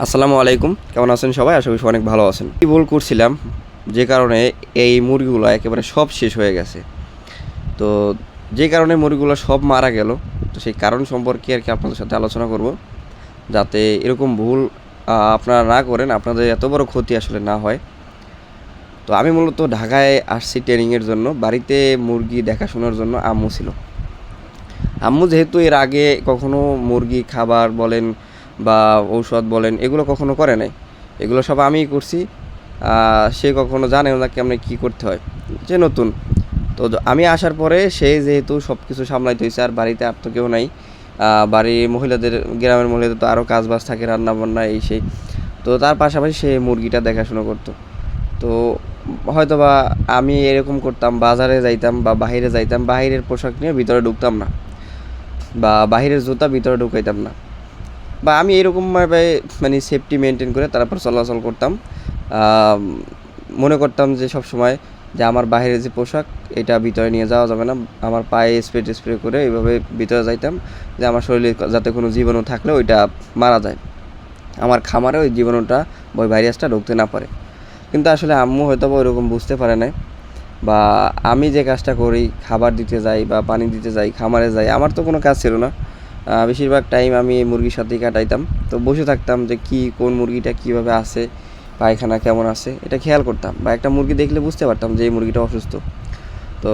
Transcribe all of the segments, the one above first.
আসসালামু আলাইকুম। কেমন আছেন সবাই? আশা করি অনেক ভালো আছেন। কি ভুল করছিলাম, যে কারণে এই মুরগিগুলো একেবারে সব শেষ হয়ে গেছে। তো যে কারণে মুরগিগুলো সব মারা গেল, তো সেই কারণ সম্পর্কে আর কি আপনাদের সাথে আলোচনা করব। যাতে এরকম ভুল আপনারা না করেন, আপনাদের এত বড় ক্ষতি আসলে না হয়। তো আমি মূলত ঢাকায় আসছি ট্রেনিংয়ের জন্য, বাড়িতে মুরগি দেখাশোনার জন্য আম্মু ছিল। আম্মু যেহেতু এর আগে কখনো মুরগি খাবার বলেন বা ঔষধ বলেন, এগুলো কখনো করে নাই। এগুলো সব আমিই করছি। সে কখনো জানে না কেমন কী করতে হয়। যে নতুন। তো আমি আসার পরে সে যেহেতু সব কিছু সামলাইতে হয়েছে আর বাড়িতে আর তো কেউ নাই। বাড়ির মহিলাদের, গ্রামের মহিলাদের তো আরও কাজ বাজ থাকে রান্না বান্না এই সেই। তো তার পাশাপাশি সে মুরগিটা দেখাশোনা করতো। তো হয়তো বা আমি এরকম করতাম, বাজারে যাইতাম বা বাইরে যাইতাম বাইরের পোশাক নিয়ে ভিতরে ঢুকতাম না। বা বাইরের জুতা ভিতরে ঢুকাইতাম না। বা আমি এরকমভাবে মানে সেফটি মেনটেন করে তারপর চলাচল করতাম। মনে করতাম যে সব সময় যে আমার বাইরের যে পোশাক, এটা ভিতরে নিয়ে যাওয়া যাবে না। আমার পায়ে স্প্রে স্প্রে করে এইভাবে ভিতরে যাইতাম যে আমার শরীরে যাতে কোনো জীবাণু থাকলে ওইটা মারা যায়। আমার খামারে ওই জীবাণুটা ওই ভাইরাসটা ঢুকতে না পারে। কিন্তু আসলে আম্মু হয়তো ওইরকম বুঝতে পারে না বা আমি যে কাজটা করি, খাবার দিতে যাই বা পানি দিতে যাই, খামারে যাই, আমার তো কোনো কাজ ছিল না। বেশিরভাগ টাইম আমি এই মুরগির সাথেই কাটাইতাম। তো বসে থাকতাম যে কি, কোন মুরগিটা কীভাবে আছে, পায়খানা কেমন আছে, এটা খেয়াল করতাম। বা একটা মুরগি দেখলে বুঝতে পারতাম যে এই মুরগিটা অসুস্থ। তো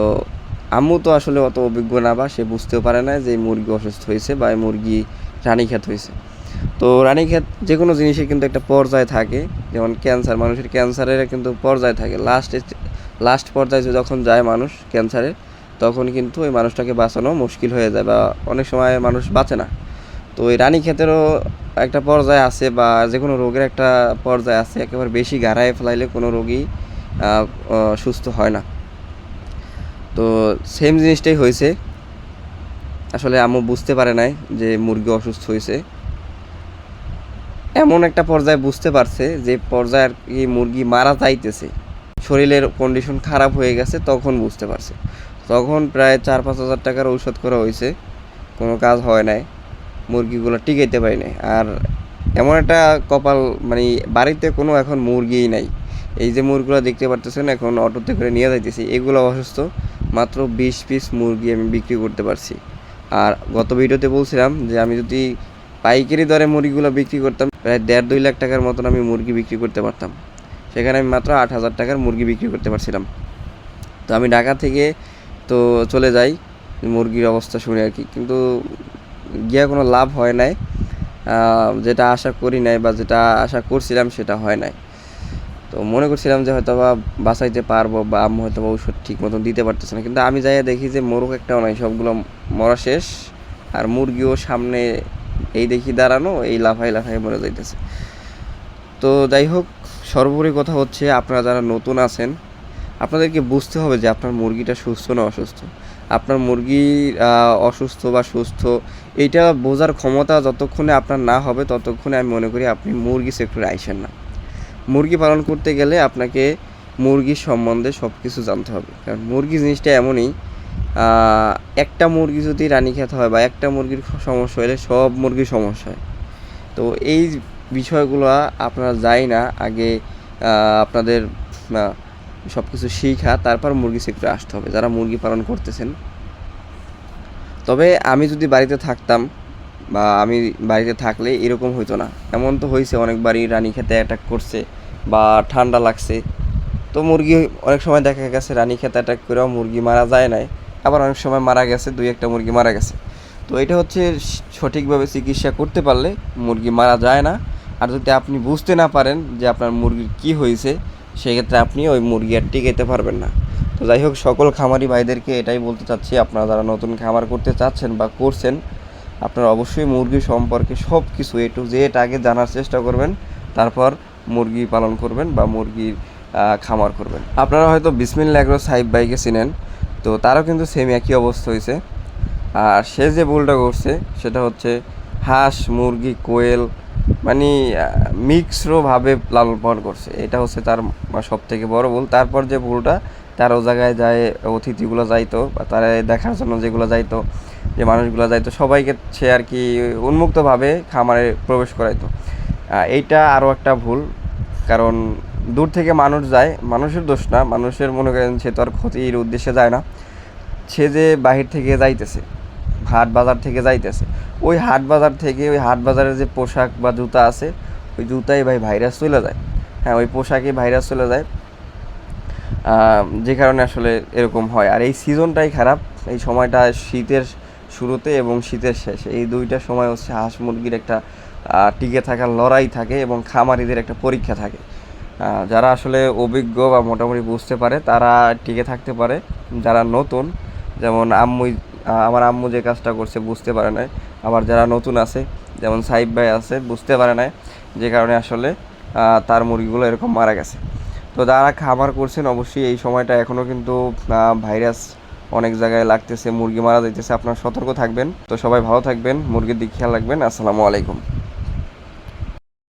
আম্মু তো আসলে অত অভিজ্ঞ না বা সে বুঝতেও পারে না যে মুরগি অসুস্থ হয়েছে বা এই মুরগি রানীক্ষেত হয়েছে। তো রানীক্ষেত যে কোনো জিনিসের কিন্তু একটা পর্যায় থাকে। যেমন ক্যান্সার মানুষের ক্যান্সারের কিন্তু পর্যায় থাকে। লাস্ট লাস্ট পর্যায়ে যখন যায় মানুষ ক্যান্সারে তখন কিন্তু ওই মানুষটাকে বাঁচানো মুশকিল হয়ে যায় বা অনেক সময় মানুষ বাঁচে না। তো ওই রানীক্ষেতেরও একটা পর্যায়ে আছে বা যে কোনো রোগের একটা পর্যায়ে আছে, একেবারে বেশি গাড়ায় ফেলাইলে কোনো রোগী সুস্থ হয় না। তো সেম জিনিসটাই হয়েছে। আসলে আম্মু বুঝতে পারে নাই যে মুরগি অসুস্থ হয়েছে। এমন একটা পর্যায়ে বুঝতে পারছে যে পর্যায়ে আর কি মুরগি মারা যাইতেছে। শরীরের কন্ডিশন খারাপ হয়ে গেছে তখন বুঝতে পারছে। তখন প্রায় চার পাঁচ হাজার টাকার ঔষধ করা হয়েছে। কোনো কাজ হয় নাই। মুরগিগুলো টিকাইতে পারি নাই। আর এমন একটা কপাল মানে বাড়িতে কোনো এখন মুরগিই নাই। এই যে মুরগিগুলো দেখতে পারতেছেন, এখন অটোতে করে নিয়ে যাইতেছি। এগুলো অসুস্থ। মাত্র বিশ পিস মুরগি আমি বিক্রি করতে পারছি। আর গত ভিডিওতে বলছিলাম যে আমি যদি পাইকারি দরে মুরগিগুলো বিক্রি করতাম, প্রায় দেড় দুই লাখ টাকার মতন আমি মুরগি বিক্রি করতে পারতাম। সেখানে আমি মাত্র আট হাজার টাকার মুরগি বিক্রি করতে পারছিলাম। তো আমি ঢাকা থেকে তো চলে যাই, মুরগির অবস্থা শুনে আর কি। কিন্তু গিয়া কোনো লাভ হয় নাই। যেটা আশা করি নাই বা যেটা আশা করছিলাম সেটা হয় নাই। তো মনে করছিলাম যে হয়তো বা বাঁচাইতে পারব বা আম্মু হয়তো বা ওষুধ ঠিক মতন দিতে পারতেছে না। কিন্তু আমি যাইয়া দেখি যে মোরগ একটাও নাই, সবগুলো মরা শেষ। আর মুরগিও সামনে এই দেখি দাঁড়ানো, এই লাফাই লাফাই মরে যাইতেছে। তো যাই হোক, সর্বোপরি কথা হচ্ছে, আপনারা যারা নতুন আছেন আপনাদেরকে বুঝতে হবে যে আপনার মুরগিটা সুস্থ না অসুস্থ। আপনার মুরগি অসুস্থ বা সুস্থ, এইটা বোঝার ক্ষমতা যতক্ষণে আপনার না হবে, ততক্ষণে আমি মনে করি আপনি মুরগি সেক্টরে আইসেন না। মুরগি পালন করতে গেলে আপনাকে মুরগির সম্বন্ধে সব কিছু জানতে হবে। কারণ মুরগি জিনিসটা এমনই একটা মুরগি যদি রানীক্ষেত হয় বা একটা মুরগির সমস্যা হলে সব মুরগির সমস্যা হয়। তো এই বিষয়গুলো আপনারা যাই না, আগে আপনাদের সব কিছু শিখা, তারপর মুরগি সেক্টরে আসতে হবে, যারা মুরগি পালন করতেছেন। তবে আমি যদি বাড়িতে থাকতাম বা আমি বাড়িতে থাকলে এরকম হইতো না। এমন তো হয়েছে অনেকবারই রানী খেতে অ্যাটাক করছে বা ঠান্ডা লাগছে। তো মুরগি অনেক সময় দেখা গেছে, রানী খেতে অ্যাটাক করেও মুরগি মারা যায় নাই। আবার অনেক সময় মারা গেছে, দুই একটা মুরগি মারা গেছে। তো এটা হচ্ছে সঠিকভাবে চিকিৎসা করতে পারলে মুরগি মারা যায় না। আর যদি আপনি বুঝতে না পারেন যে আপনার মুরগির কী হয়েছে সেক্ষেত্রে আপনি ওই মুরগি আর টিকাইতে পারবেন না। তো যাই হোক, সকল খামারি ভাইদেরকে এটাই বলতে চাচ্ছি, আপনারা যারা নতুন খামার করতে চাচ্ছেন বা করছেন, আপনারা অবশ্যই মুরগি সম্পর্কে সব কিছু এ টু জেড আগে জানার চেষ্টা করবেন, তারপর মুরগি পালন করবেন বা মুরগির খামার করবেন। আপনারা হয়তো বিসমিল ল্যাগ্রো সাহিব ভাইকে চিনেন, তো তারও কিন্তু সেম একই অবস্থা হয়েছে। আর সে যে ভুলটা করছে, সেটা হচ্ছে হাঁস, মুরগি, কোয়েল মানে মিক্সরভাবে লালন পালন করছে। এটা হচ্ছে তার সব থেকে বড় ভুল। তারপর যে ভুলটা, তার ও জায়গায় যায়, অতিথিগুলো যাইতো, বা তারা দেখার জন্য যেগুলো যাইতো, যে মানুষগুলো যাইতো, সবাইকে সে আর কি উন্মুক্তভাবে খামারে প্রবেশ করাইতো। এইটা আরও একটা ভুল, কারণ দূর থেকে মানুষ যায়, মানুষের দোষ না, মানুষের মনে করেন সে তো আর ক্ষতির উদ্দেশ্যে যায় না। সে যে বাহির থেকে যাইতেছে হাট বাজার থেকে যাইতেছে। ওই হাট বাজার থেকে ওই হাট বাজারের যে পোশাক বা জুতা আছে, ওই জুতাই ভাই ভাইরাস চলে যায়। হ্যাঁ ওই পোশাকে ভাইরাস চলে যায়। যে কারণে আসলে এরকম হয়। আর এই সিজনটাই খারাপ। এই সময়টা শীতের শুরুতে এবং শীতের শেষে। এই দুইটা সময় হচ্ছে হাঁস মুরগির একটা টিকে থাকার লড়াই থাকে এবং খামারিদের একটা পরীক্ষা থাকে। যারা আসলে অভিজ্ঞ বা মোটামুটি বুঝতে পারে, তারা টিকে থাকতে পারে। যারা নতুন, যেমন আম্মুই আমার আম্মু যে কাজটা করছে বুঝতে পারে নাই। আবার যারা নতুন আছে, যেমন সাহিব ভাই আছে, বুঝতে পারে নাই যে কারণে আসলে তার মুরগিগুলো এরকম মারা গেছে। তো যারা খামার করছেন, অবশ্যই এই সময়টা এখনও কিন্তু ভাইরাস অনেক জায়গায় লাগতেছে, মুরগি মারা যাইতেছে। আপনারা সতর্ক থাকবেন। তো সবাই ভালো থাকবেন, মুরগির দিক খেয়াল রাখবেন। আসসালামু আলাইকুম।